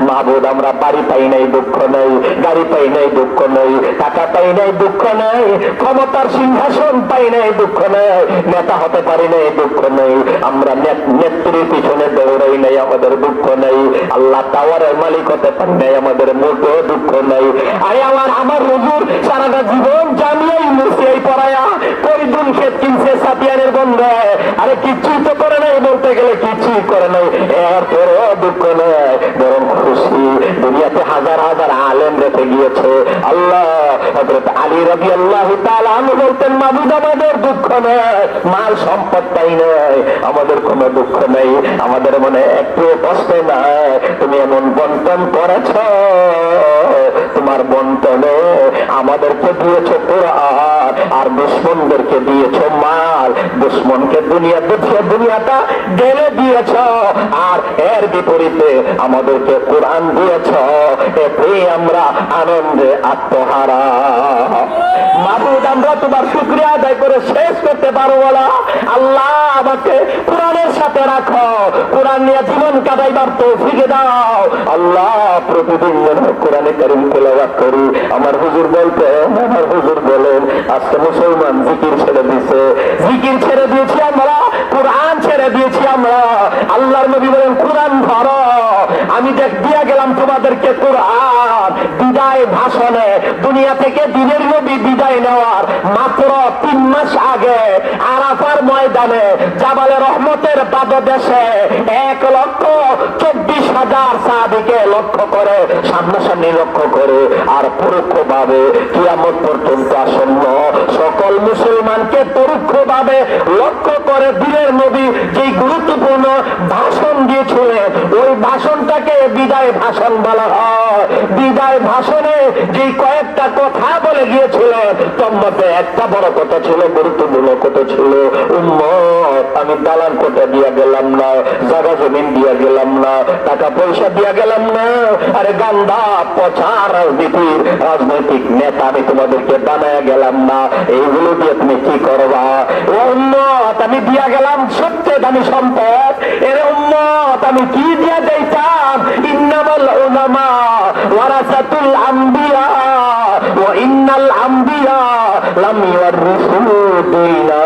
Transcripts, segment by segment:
মাবুদ আমরা বাড়ি পাই নাই, দুঃখ নাই, গাড়ি পাই নাই, দুঃখ নাই, টাকা পাই নাই, দুঃখ নাই, ক্ষমতার সিংহাসন পাই নাই, দুঃখ নাই, নেতা হতে পারি নাই, দুঃখ নাই, আমরা নেত- নেত্রীর পিছনে দৌড়াই নাই, আমাদের দুঃখ নাই, আল্লাহ টাওয়ারের মালিক হতে পারি নাই, আমাদের মোটেও দুঃখ নাই। আরে আমার আমার হুজুর, সারাটা জীবন জানিয়ে মুসিয়াই পড়ায়া। পরিদুন ক্ষেত কিনছে সাতিয়ানের বন্ধে আরে কিচ্ছুই তো করে নাই, বলতে গেলে কিছুই করে নাই। এরপরেও দুঃখ নেই, বরং খুশি। দুনিয়াতে হাজার হাজার আলেম রেখে গিয়েছে। আল্লাহ আলী রবি আল্লাহ বলতেন, মাবুদ, আমাদের দুঃখ নেই, মাল সম্পদ পাই নাই, আমাদের কোনো দুঃখ নেই, আমাদের মনে একটু কষ্ট নাই। তুমি এমন বন্টন করেছ, তোমার বন্টনে আমাদেরকে দিয়েছ কোরআন, আর দুশ্মনদেরকে দিয়েছ মাল। দুশ্মনকে দুনিয়া দেখিয়ে দুনিয়াটা গেলে দিয়েছ, আর এর বিপরীতে আমাদেরকে কোরআন দিয়েছ এতে আমরা আনন্দে আত্মহারা। মাবুদ, আমরা তোমার শুক্রিয়া আদায় করে শেষ করতে পারব বলা আল্লাহ আমাকে কোরআনের সাথে রাখো। কোরআন নিয়ে জীবন কাটাইবার তো ফিরে দাও। আল্লাহ প্রতিদিন যেন কোরআনে কারিম তেলাওয়াত করি। আমার হুজুর বলতেন আমার হুজুর বলেন, আজকে মুসলমান জিকির ছেড়ে দিছে। জিকির ছেড়ে দিয়েছি আমরা। কোরআন ছেড়ে দিয়েছি আমরা। আল্লাহর নবী বলেন, কোরআন ধরো। আমি দেখ, দিয়া গেলাম তোমাদেরকে কোরআন। বিদায় ভাষণে, দুনিয়া থেকে দিনের নবী বিদায় নেওয়ার মাত্র তিন মাস আগে আরাফার ময়দানে জাবালে রহমতের পাদদেশে এক লক্ষ চব্বিশ হাজার সাহাবিকে লক্ষ্য করে, সামনাসামনি লক্ষ্য করে, আর পরোক্ষ ভাবে কিয়ামত পর্যন্ত আসন্ন। সকল মুসলমানকে পরোক্ষ ভাবে লক্ষ্য করে দিনের নবী যে গুরুত্বপূর্ণ ভাষণ দিয়েছিলেন, ওই ভাষণটাকে বিদায় ভাষণ বলা হয়। বিদায় ভাষণে যে কয়েকটা কথা বলে গিয়েছিলেন মধ্যে একটা বড় কথা ছিল, গুরুত্বপূর্ণ কথা ছিল, উম্মত। আমি দালান কোটা দিয়া গেলাম না জায়গা জমিন দিয়া গেলাম না, টাকা পয়সা দিয়া গেলাম না। আরে গান্দা, পচা রাজনীতির রাজনৈতিক নেতা আমি তোমাদেরকে বানায় গেলাম না। এইগুলো দিয়ে তুমি কি করবা? ও আমি দিয়া গেলাম সবচেয়ে দামি সম্পদ। এর উম্মত, আমি কি দিয়া দিতাম ইন্নামাল উলামা ওয়ারাসাতুল আম্বিয়া, ওয়া ইন্নাল আম্বিয়া লাম দিনারা ওয়ালা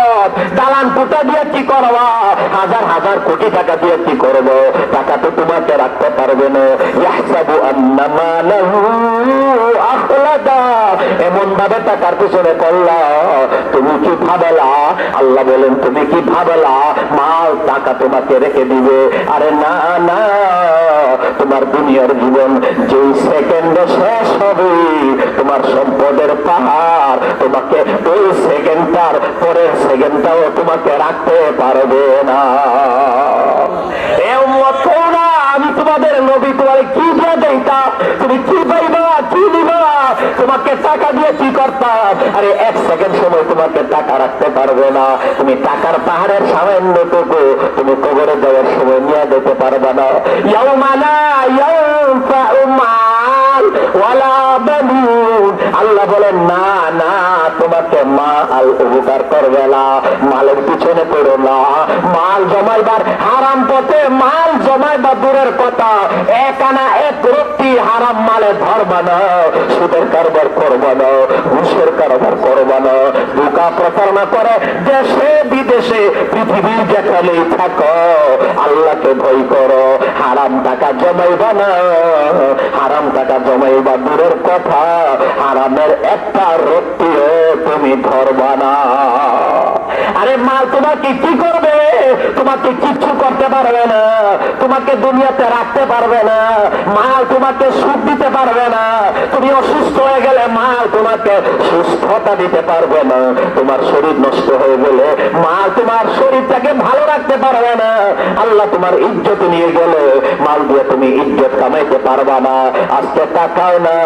দালান কুটা দিয়ে কি করবা? হাজার হাজার কোটি টাকা দিয়ে কি করব? টাকা তো তোমাকে রাখতে পারবে না। এমন ভাবে টাকার পিছনে করলা। তুমি কি ভাবলা? আল্লাহ বলেন, তুমি কি ভাবলা? মাল, টাকা তোমাকে রেখে দিবে। আরে না না। তোমার দুনিয়ার জীবন যেই সেকেন্ডে শেষ হবে, তোমার সম্পদের পাহাড়, তোমাকে ওই সেকেন্ডটার পরের সেকেন্ডটাও তোমাকে রাখতে পারবে না। আমি তোমাদের নবী, তোমার কি দিতাম তুমি কি পাইবা, কি তোমাকে টাকা দিয়ে কি করতাম আরে, এক সেকেন্ড সময় তোমাকে টাকা রাখতে পারবে না। তুমি টাকার পাহাড়ের তুমি কবরে যাওয়ার সময় নিয়ে যেতে পারবে না। মাল আল্লাহ বলেন, না না, তোমাকে মাল উপকার করবে না। পড়ো না। মাল জমাইবার হারাম পথে মাল জমাইবার দূরের কথা। এক আনা এক মালে ধরবা না সুদের কারবার করবা না ঘুষের কারবার করবা না বোকা প্রতারণা করে দেশে, বিদেশে, পৃথিবীর যেখানেই থাকো, আল্লাহকে ভয় করো, হারাম টাকা জমাইবা না। হারাম টাকা জমাইবা দূরের কথা, হারামের একটা রত্তিও তুমি ধরবা না। আরে মাল তোমাকে কি করবে? তোমাকে কিচ্ছু করতে পারবে না, তোমাকে দুনিয়াতে রাখতে পারবে না। মাল তোমাকে সুখ দিতে পারবে না। তুমি অসুস্থ হয়ে গেলে মাল তোমাকে সুস্থতা দিতে পারবে না। তোমার শরীর নষ্ট হয়ে গেলে মাল তোমার শরীরটাকে ভালো রাখতে পারবে না। আল্লাহ তোমার ইজ্জত নিয়ে গেলে মাল দিয়ে তুমি ইজ্জত কামাইতে পারবা না। আজকে টাকাও না,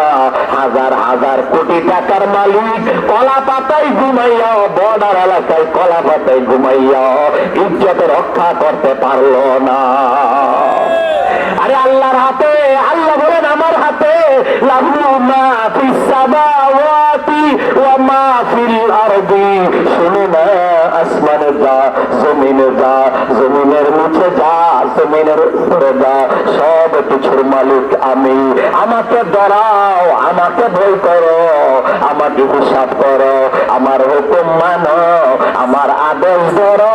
হাজার হাজার কোটি টাকার মালিক কলা পাতায় ঘুমাইয়া, বর্ডার এলাকায় কলা পাতায় ঘুমাইয়া ইজ্জত রক্ষা করতে পারল না। আরে আল্লাহর হাতে, আল্লাহ বলেন আমার হাতে উপরে যা, সব কিছুর মালিক আমি। আমাকে ডরাও, আমাকে ভয় করো, আমাকে হিসাব করো, আমার হুকুম মানো, আমার আদেশ ধরো,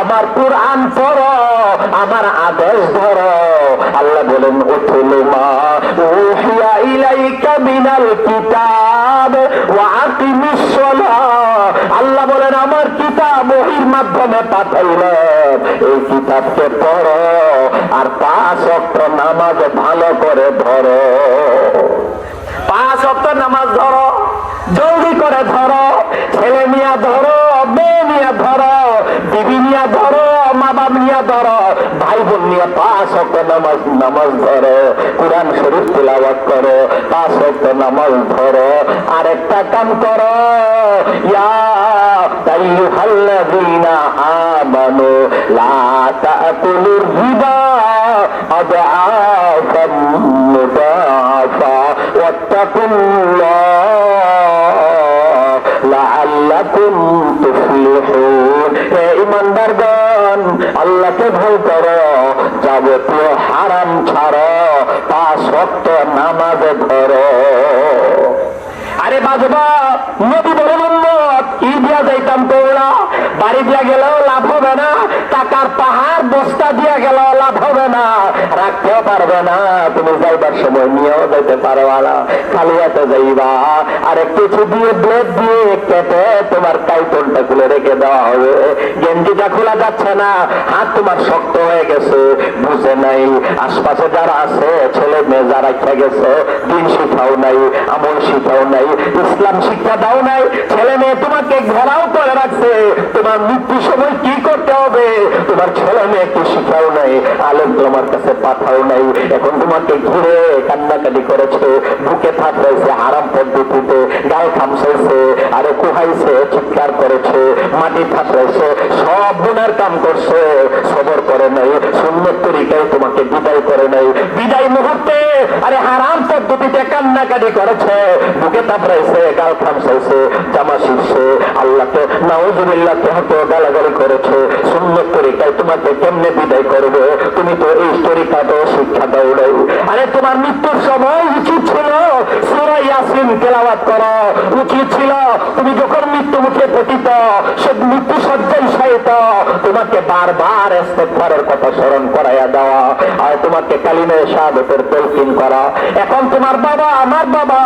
আমার কোরআন পড়ো আমার আদেশ ধরো আল্লাহ বলেন, উঠুলু মা, উহিয়া ইলাইকা মিনাল কিতাব, ওয়া আকিমিস সালাহ আল্লাহ বলেন, আমার কিতাব ওহির মাধ্যমে পাঠাইলাম এই কিতাবকে পড়ো আর পাঁচ অক্ট নামাজ ভালো করে ধরো পাঁচ অক্ট নামাজ ধরো জলদি করে ধরো ছেলে মিয়া ধরো মেয়ে মিয়া ধরো বিবি মিয়া ধরো মা বাপ মিয়া ধরো ভাই বোন নিয়ে পাঁচ অক্ট নামাজ নামাজ ধরো, কোরআন শরীফ তিলাওয়াত করো, পাঁচ অক্ট নামাজ ধরো, আরেকটা কাম করো। ইয়া আইয়ুহাল্লাযীনা আমানু, লা তাকুলুর রিবা, আদআফাম। ছাড়ো পাঁচ ওয়াক্ত নামাজ ধরো। আরে বাজবা নদী বড় মোহাম্মদ কি দিয়া যাইতাম তোমরা বাড়ি দিয়া গেলেও লাভ হবে না টাকার পাহাড় বস্তা দিয়া গেলেও লাভ হবে না। রাখতেও পারবে না। তুমি যাইবার সময় নিয়েও যেতে পারবা না খালি হাতে যাইবা। আরে কিছু দিয়ে ব্লেড দিয়ে কেটে তোমার কাইতনটা খুলে রেখে দেওয়া হবে। গেঞ্জিটা খোলা যাচ্ছে না। হাত তোমার শক্ত হয়ে গেছে। বুঝে নাই। আশপাশে যারা আছে, ছেলে মেয়ে যারা খেয়ে গেছে, দিন শিখাও নাই, আমল শিখাও নাই, ইসলাম শিক্ষা দাও নাই। ছেলে মেয়ে তোমাকে ঘেরাও করে রাখছে। তোমার মৃত্যুর সময় কি করতে হবে? তোমার ছেলে মেয়েকে শিখাও নাই, আলেম তোমার কাছে পাঠাও নাই। এখন তোমাকে ঘুরে কান্নাকাটি করেছে, বুকে থাকছে আরাম পদ্ধতিতে গাল খামসাইছে আরে কুহাইছে, চিৎকার করেছে, মাটি থাকছে সব গুণার কাম করছে, সবর করে নাই সুন্দর তরিকায় তোমাকে বিদায় করে নাই। বিদায় মুহূর্তে আরে হারাম পদ্ধতিতে কান্নাকাটি করেছে। বুকে তাপড়াইছে গাল খামসাইছে, জামা শিখছে আল্লাহকে নাউজুবিল্লাহকে হয়তো গালাগালি করেছে। সুন্দর তরিকায় তোমাকে কেমনে বিদায় করবে? তুমি তো এই তরিকাটাও শিক্ষা দাও নাই। আরে তোমার মৃত্যুর সময় উচিত ছিল সুরা ইয়াসিন তেলাওয়াত করো। উচিত ছিল তুমি যখন মৃত্যু মুখে পতিত, সে মৃত্যু সজ্জায় শায়িত। তোমাকে বারবার ইস্তেগফারের কথা স্মরণ করাইয়া দেওয়া, আর তোমাকে কালিমে শাহাদতের তলকিন করা। এখন তোমার বাবা, আমার বাবা,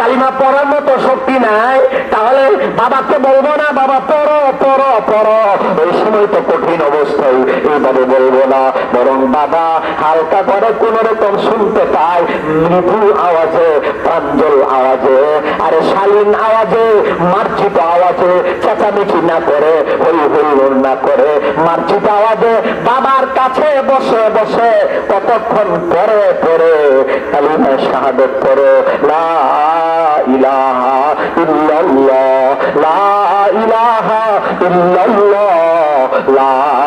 কালিমা পড়ার মতো শক্তি নাই, তাহলে বাবাকে বলব না, বাবা, পড়ো পড়ো পড়ো। ওই সময় তো কঠিন অবস্থায় এইভাবে বলব না, বরং বাবা হালকা করে কোন রকম শুনতে পায়, মৃদু আওয়াজে, প্রাঞ্জল আওয়াজে, আরে শালীন আওয়াজে, মার্জিত আওয়াজে, চেঁচামেচি না করে, হই হুল্লোড় না করে, মার্জিত আওয়াজে, বাবার কাছে বসে বসে কতক্ষণ পরে পরে কালিমা শাহাদত করো লা ইলাহা ইল্লাল্লাহ, লা ইলাহা ইল্লাল্লাহ, লা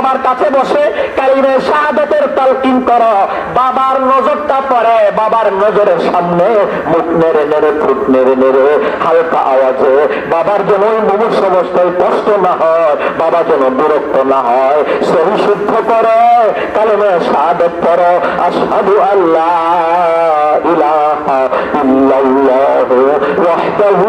বাবার কাছে বসে কালিমে শাহাদাতের তালকিন করো। বাবার নজরটা পড়ে, বাবার নজরের সামনে মুখ নেড়ে নেড়ে ফুট নেড়ে নেড়ে, হালকা আওয়াজে। বাবার যেন ওই মুমূর্ষু অবস্থায় কষ্ট না হয়, বাবা যেন বিরক্ত না হয়, সহি শুদ্ধ করো কালিমে শাহাদত করো আশহাদু আল্লাহ ইলাহা ইল্লাল্লাহু ওয়াহদাহু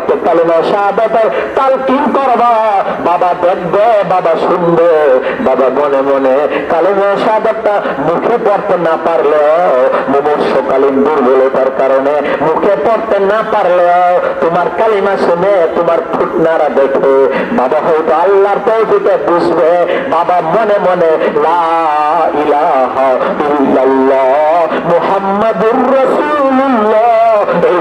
বাবাকে কালেমা শাহাদাতের তালকিন করবা। বাবা দেখবে, বাবা শুনবে, বাবা মনে মনে কালেমা শাহাদাতটা মুখে পড়তে না পারলেও মুমূর্ষকালীন দুর্বলতার কারণে মুখে পড়তে না পারলেও তোমার কালিমা শুনে তোমার ফুটনারা দেখে বাবা হয়তো আল্লাহর তৌফিকে বুঝবে, বাবা মনে মনে, লা ইলাহা ইল্লাল্লাহ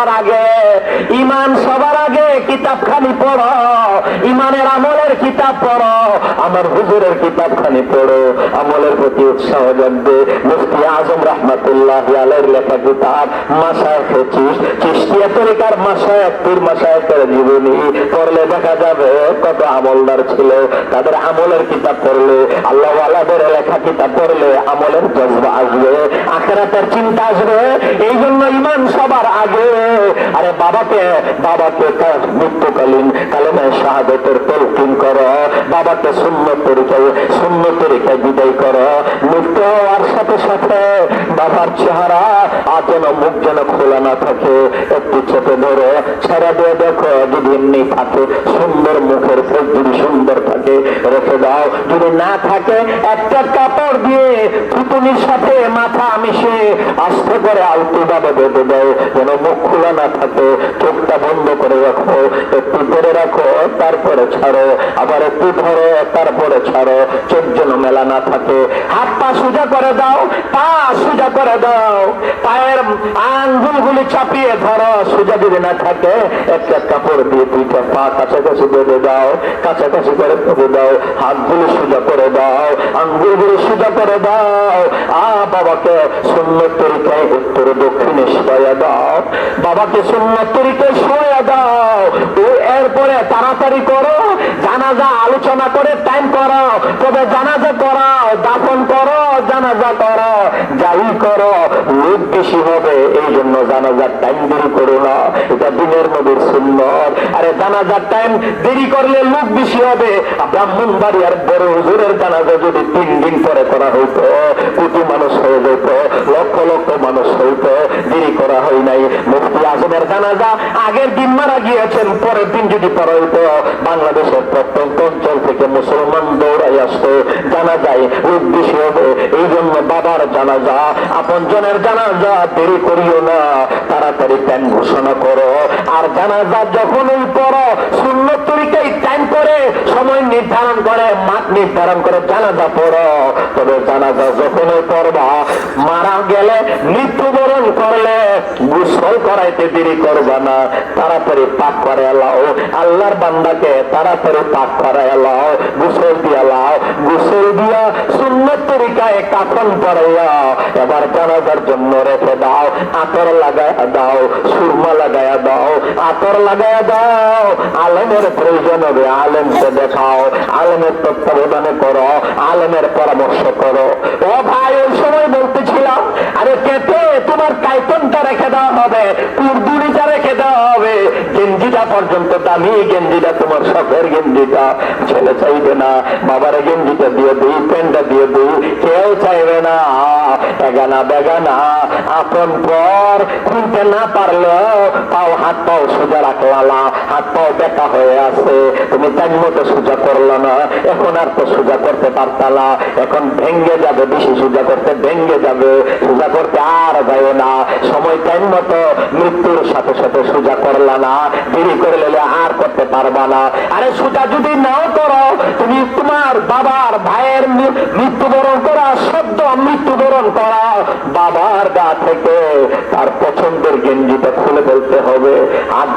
সবার আগে ইমান সবার আগে কিতাব খালি পড়ো ইমানের আমলের কিতাব পড়ো, আমার হুজুরের কিতাব খানি পড়ো। আমলের প্রতি উৎসাহ জানবে মুফতি আজম রহমতুল্লাহ আলের লেখা কিতাব, মাসায় চিস চিস্তিয়া তরিকার মাসায় পীর মাসায়কের জীবনী। পড়লে দেখা যাবে কত আমলদার ছিল। তাদের আমলের কিতাব পড়লে, আল্লাহ আলাদের লেখা কিতাব পড়লে আমলের জজবা আসবে। আখেরাতের চিন্তা আসবে এই জন্য ইমান সবার আগে। আরে বাবাকে বাবাকে কা- মৃত্যুকালীন কালেমায় শাহাদতের তলকিন করো। বাবাকে শূন্য তরিকায় শূন্য তরিকায় বিদায় করো। মৃত্যু আর সাথে সাথে বাবার চেহারা যেন মুখ যেন খোলা না থাকে, একটু চেপে ধরো। ছেড়ে দিয়ে দেখো, যদি এমনি থাকে, সুন্দর মুখের ফেস যদি সুন্দর থাকে, রেখে দাও। যদি না থাকে, একটা কাপড় দিয়ে ফুটুনির সাথে মাথা মিশে আস্তে করে আলতু ভাবে বেঁধে দাও, যেন মুখ খোলা না থাকে, চোখটা বন্ধ করে রাখো, একটু ধরে রাখো, তারপরে ছাড়ো, আবার একটু ধরো, তারপরে ছাড়ো, চোখ যেন মেলা না থাকে। হাত পা সোজা করে দাও, পা সোজা করে দাও, পায়ের আঙ্গুলগুলি চাপিয়ে ধরো, সোজা যদি না থাকে, একটা কাপড় দিয়ে দুইটা পা কাছাকাছি বেঁধে দাও, কাছাকাছি করে বেঁধে দাও, হাতগুলি সোজা করে দাও, আঙ্গুলগুলি সোজা করে দাও। আ, বাবাকে সুন্দর তরিকায় উত্তর দক্ষিণে শোয়া দাও। বাবাকে সুন্দর তরিকায় শোয়া দাও। ও, এরপরে তাড়াতাড়ি করো জানাজা আলোচনা করে টাইম করো তবে জানাজা করাও, দাফন করো, জানাজা করো। যাই করো, লোক বেশি হবে এই জন্য জানাজার টাইম দেরি করো না। এটা দিনের নবীর সুন্দর আরে জানাজার টাইম দেরি করলে লোক বেশি হবে। ব্রাহ্মণ বাড়ি আর বড় হুজুরের জানাজা যদি তিন দিন পরে করা হইতো, কোটি মানুষ হয়ে যেত, লক্ষ লক্ষ মানুষ হইতো, দেরি করা হয় নাই। মুফতি আজমের জানাজা আগের দিন মারা গিয়েছেন, পরের দিন যদি পড়া হইতো, বাংলাদেশের প্রত্যন্ত অঞ্চল থেকে মুসলমান দৌড়াই আসতো জানা যায় বেশি হবে এই জন্য বাবার জানাজা। আপন জনের জানাজা দেরি করিও না। তাড়াতাড়ি টাইম ঘোষণা করো। আর জানাজা যখনই পড়ো শূন্য তরিকাই টাইম করে, সময় নির্ধারণ করে মাঠ নির্ধারণ করে জানাজা পড়ো। তবে জানা জানাজা যখনই পড়বা, মারা গেলে মৃত্যুবরণ করলে গোসল করাইতে দেরি করবা না। তাড়াতাড়ি পাক করে এলাও আল্লাহর বান্দাকে তাড়াতাড়ি পাক করে এলাও গোসল দিয়া লাও গোসল দিয়া সুন্নত তরিকায় কাফন পড়াইয়া এবার জানাজার জন্য রেখে দাও, আতর লাগায় দাও, সুরমা লাগায়া দাও, আতর লাগায়া দাও। আলেমের প্রয়োজন হবে, আলেমকে দেখাও, আলেমের তত্ত্বাবধানে করো, আলেমের পরামর্শ করো। ও ভাই, ওই সময় বলতেছিলাম, আরে কেটে তোমার কাইতনটা রেখে দেওয়া হবে কুরদুরিটা রেখে দেওয়া হবে। গেঞ্জিটা পর্যন্ত দামি গেঞ্জিটা তোমার শখের গেঞ্জিটা ছেলে চাইবে না, বাবার গেঞ্জিটা দিয়ে দিই, প্যান্টটা দিয়ে দিই, কেউ চাইবে না এগানা বেগানা। আপন পর খুলতে না পারলেও পাও হাত পাও সোজা রাখলালা, হাত পাও বেকা হয়ে আছে। তুমি টাইম মতো সোজা করল না, এখন আর তো সোজা করতে পারতালা। এখন ভেঙ্গে যাবে, বেশি সোজা করতে ভেঙ্গে যাবে। সোজা করতে আর যায় না। সময় টাইম মতো মৃত্যুর সাথে সাথে সোজা করলা না দেরি করে নিলে আর করতে পারবা না। আরে সোজা যদি নাও করো, তুমি তোমার বাবার ভাইয়ের মৃত্যুবরণ করা, সদ্য মৃত্যুবরণ করা বাবার গা থেকে তার পছন্দের গেঞ্জিটা খুলে ফেলতে হবে।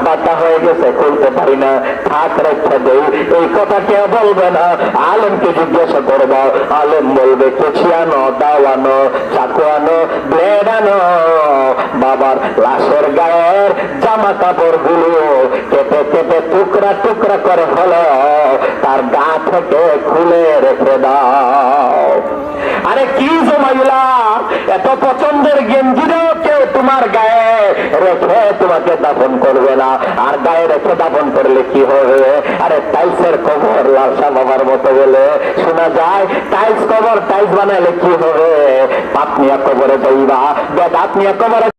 বাটা হয়ে গেছে, খুলতে পারি না। থাক রেখে দেই, এই কথা কে বলবে না। আলমকে জিজ্ঞাসা করব, আলম বলবে কেছি আনো, দাও আনো, চাকু আনো ব্লেড আনো। বাবার লাশের গায়ের জামা কাপড়গুলো থেকে খুলে রেখে দাও। আরে কি জমাইলা এত পছন্দের গেঞ্জিরও কেউ তোমার গায়ে রেখে তোমাকে দাফন করবে না। আর গায়ে রেখে দাফন করলে কি হবে? আরে টাইলসের কবর লালসা বাবার মতো বলে। শোনা যায়, টাইলস কবর টাইলস বানাইলে কি হবে? পাতনিয়া কবরে যাইবা। বেদাতনিয়া কবরে